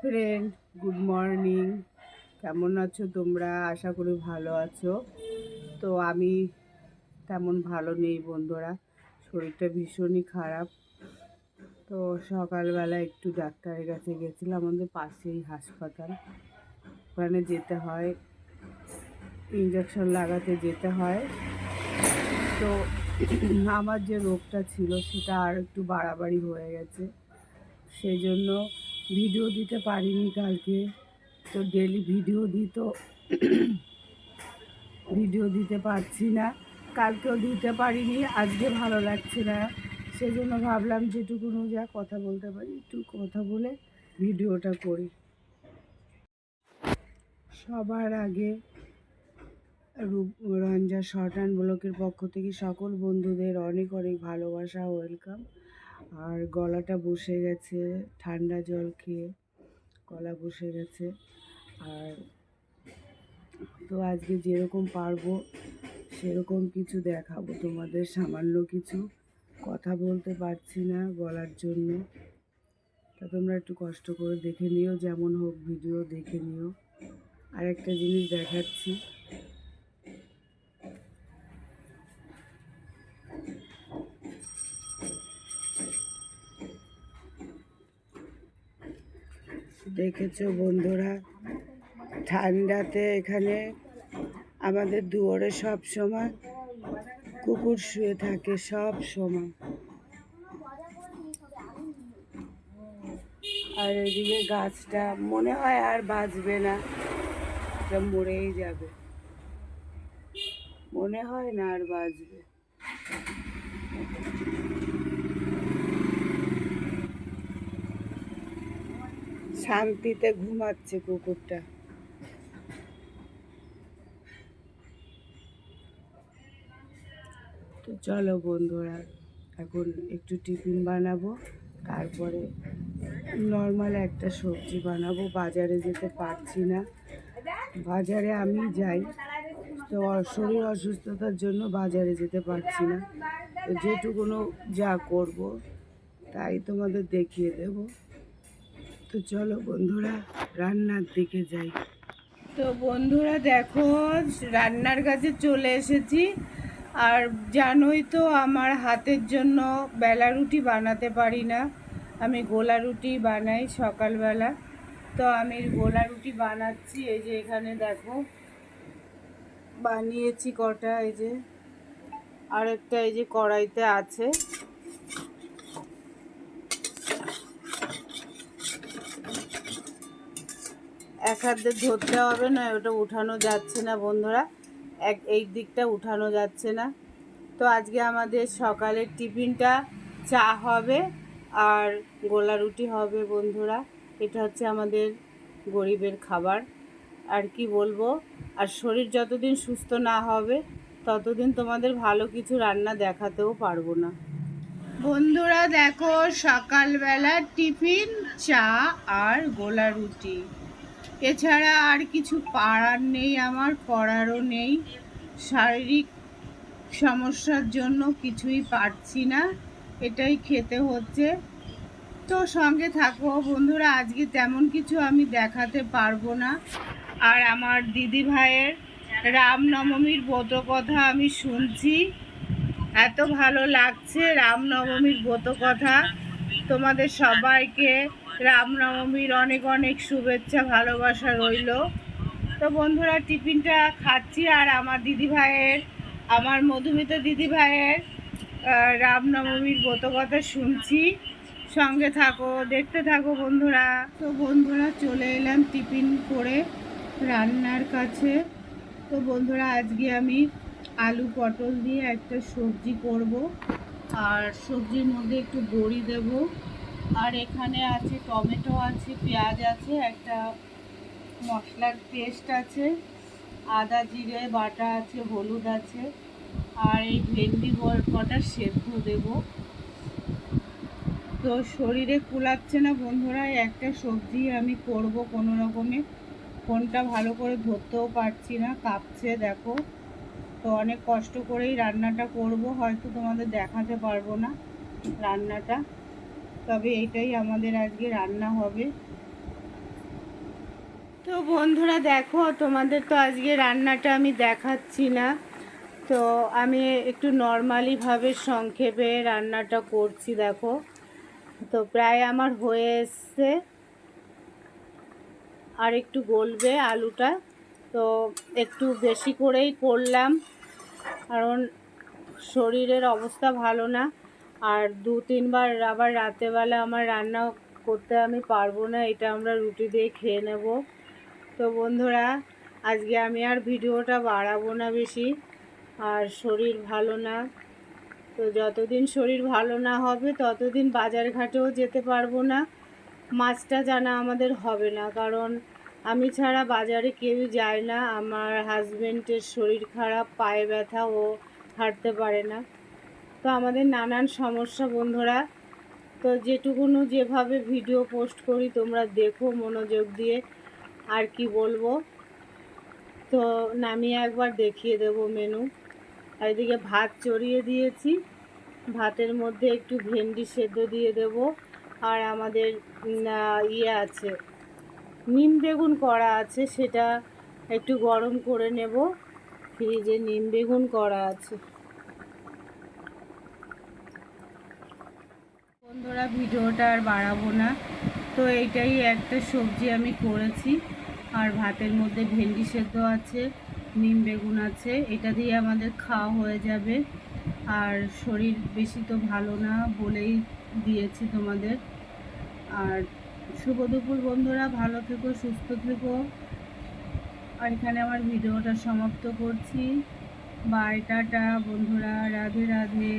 Friend good morning কেমন আছো তোমরা? আশা করি ভালো আছো। তো আমি তেমন ভালো নেই বন্ধুরা, শরীরটা ভীষণই খারাপ। তো সকালবেলা একটু ডাক্তারের কাছে গেছিলাম, আমাদের পাশেই হাসপাতাল। ওখানে যেতে হয় ইঞ্জেকশন লাগাতে যেতে হয়। তো আমার যে রোগটা ছিল, সেটা আর একটু বাড়াবাড়ি হয়ে গেছে। সেই জন্য ভিডিও দিতে পারিনি কালকে। তো ডেলি ভিডিও দিত। ভিডিও দিতে পারছি না। কালকেও দিতে পারিনি, আজকে ভালো লাগছে না। সেই জন্য ভাবলাম যেটুকুনো যা কথা বলতে পারি, একটু কথা বলে ভিডিওটা করি। সবার আগে রূপ, রঞ্জা শর্ট অ্যান্ড ব্লকের পক্ষ থেকে সকল বন্ধুদের অনেক অনেক ভালোবাসা ওয়েলকাম আর গলাটা বসে গেছে, ঠান্ডা জল খেয়ে গলা বসে গেছে। আর তো আজকে যেরকম পারব সেরকম কিছু দেখাবো তোমাদের, সামান্য কিছু। কথা বলতে পারছি না গলার জন্য। তা তোমরা একটু কষ্ট করে দেখে নিও, যেমন হোক ভিডিও দেখে নিও। আর একটা জিনিস দেখাচ্ছি। দেখেছ বন্ধুরা? ঠান্ডাতে এখানে আমাদের দুয়ারে সব সময় কুকুর শুয়ে থাকে, সব সময়। আর এদিকে গাছটা মনে হয় আর বাঁচবে না মরেই যাবে। মনে হয় না আর বাঁচবে। শান্তিতে ঘুমাচ্ছে কুকুরটা। তো চলো বন্ধুরা, এখন একটু টিফিন বানাবো, তারপরে নর্মাল একটা সবজি বানাবো, বাজারে যেতে পারছি না। বাজারে আমি যাই, তো শরীর অসুস্থতার জন্য বাজারে যেতে পারছি না। যেটুকুনো যা করব, তাই তোমাদের দেখিয়ে দেবো। তো চলো বন্ধুরা, রান্নার দিকে যাই। তো বন্ধুরা দেখো, রান্নার কাছে চলে এসেছি। আর জানোই তো আমার হাতের জন্য বেলা রুটি বানাতে পারি না। আমি গোলা রুটি বানাই সকালবেলা। তো আমি গোলা রুটি বানাচ্ছি, এই যে এখানে দেখো। বানিয়েছি কটা, এই যে। আরেকটা এই যে কড়াইতে আছে। এক হাতে ধরতে হবে না, ওটা উঠানো যাচ্ছে না বন্ধুরা। এক, এই দিকটা উঠানো যাচ্ছে না। তো আজকে আমাদের সকালের টিফিনটা চা হবে আর গোলা রুটি হবে বন্ধুরা। এটা হচ্ছে আমাদের গরিবের খাবার। আর কি বলব, আর শরীর যতদিন সুস্থ না হবে, ততদিন তোমাদের ভালো কিছু রান্না দেখাতেও পারব না। বন্ধুরা দেখো, সকালবেলা টিফিন, চা আর গোলা রুটি। এছাড়া আর কিছু পাড়ার নেই, আমার করারও নেই। শারীরিক সমস্যার জন্য কিছুই পারছি না, এটাই খেতে হচ্ছে। তো সঙ্গে থাকো বন্ধুরা, আজকে তেমন কিছু আমি দেখাতে পারব না। আর আমার দিদি ভাইয়ের রামনবমীর ব্রত কথা আমি শুনছি। এত ভালো লাগছে রামনবমীর ব্রত কথা তোমাদের সবাইকে রামনবমীর অনেক অনেক শুভেচ্ছা, ভালোবাসা রইল। তো বন্ধুরা, টিফিনটা খাচ্ছি আর আমার দিদি ভাইয়ের, আমার মধুমিত দিদি ভাইয়ের রামনবমীর ব্রত কথা শুনছি। সঙ্গে থাকো, দেখতে থাকো বন্ধুরা। তো বন্ধুরা, চলে এলাম টিফিন করে রান্নার কাছে। তো বন্ধুরা, আজকে আমি আলু পটল দিয়ে একটা সবজি করব। আর সবজির মধ্যে একটু বড়ি দেবো। আর এখানে আছে টমেটো আছে, পেঁয়াজ আছে, একটা মশলার পেস্ট আছে, আদা, জিরে, বাটা আছে, হলুদ আছে, আর এই ভেন্ডি কটা সেদ্ধ দেব। তো শরীরে কুলাচ্ছে না বন্ধুরা একটা সবজি আমি করব কোনো রকমে। ফোনটা ভালো করে ধরতেও পারছি না, কাঁপছে দেখো। তো অনেক কষ্ট করেই রান্নাটা করব, হয়তো তোমাদের দেখাতে পারব না রান্নাটা। তবে এটাই আমাদের আজকে রান্না হবে। তো বন্ধুরা দেখো, তোমাদের তো আজকে রান্নাটা আমি দেখাচ্ছি না। তো আমি একটু নর্মালিভাবে সংক্ষেপে রান্নাটা করছি, দেখো। তো প্রায় আমার হয়ে এসছে। আর একটু গলবে আলুটা। তো একটু বেশি করেই করলাম। কারণ শরীরের অবস্থা ভালো না। আর দু তিনবার আবার রাতেবেলা আমার রান্না করতে আমি পারব না, এটা আমরা রুটি দিয়ে খেয়ে নেব। তো বন্ধুরা, আজকে আমি আর ভিডিওটা বাড়াবো না বেশি, আর শরীর ভালো না। তো যতদিন শরীর ভালো না হবে, ততদিন বাজার ঘাটেও যেতে পারব না। মাছটা জানা আমাদের হবে না, কারণ আমি ছাড়া বাজারে কেউ যায় না। আমার হাজবেন্ডের শরীর খারাপ, পায়ে ব্যথা, ও হাঁটতে পারে না। তো আমাদের নানান সমস্যা, বন্ধুরা। তো যেটুকুনো যেভাবে ভিডিও পোস্ট করি, তোমরা দেখো মনোযোগ দিয়ে আর কি বলব। তো নামিয়ে একবার দেখিয়ে দেবো মেনু। আর এদিকে ভাত চড়িয়ে দিয়েছি। ভাতের মধ্যে একটু ভেন্ডি সেদ্ধ দিয়ে দেব। আর আমাদের ইয়ে আছে, নিম বেগুন করা আছে, সেটা একটু গরম করে নেব। ফ্রিজে নিম বেগুন করা আছে। বন্ধুরা, ভিডিওটা আর বাড়াবো না। তো এইটাই একটা সবজি আমি করেছি। আর ভাতের মধ্যে ভেন্ডি সেদ্ধ আছে, নিম বেগুন আছে। এটা দিয়ে আমাদের খাওয়া হয়ে যাবে। আর শরীর বেশি তো ভালো না বলেই দিয়েছি তোমাদের। আর শুভ দুপুর বন্ধুরা, ভালো থেকো, সুস্থ থেকো। আর এখানে আমার ভিডিওটা সমাপ্ত করছি। বাই, টাটা বন্ধুরা, রাধে রাধে।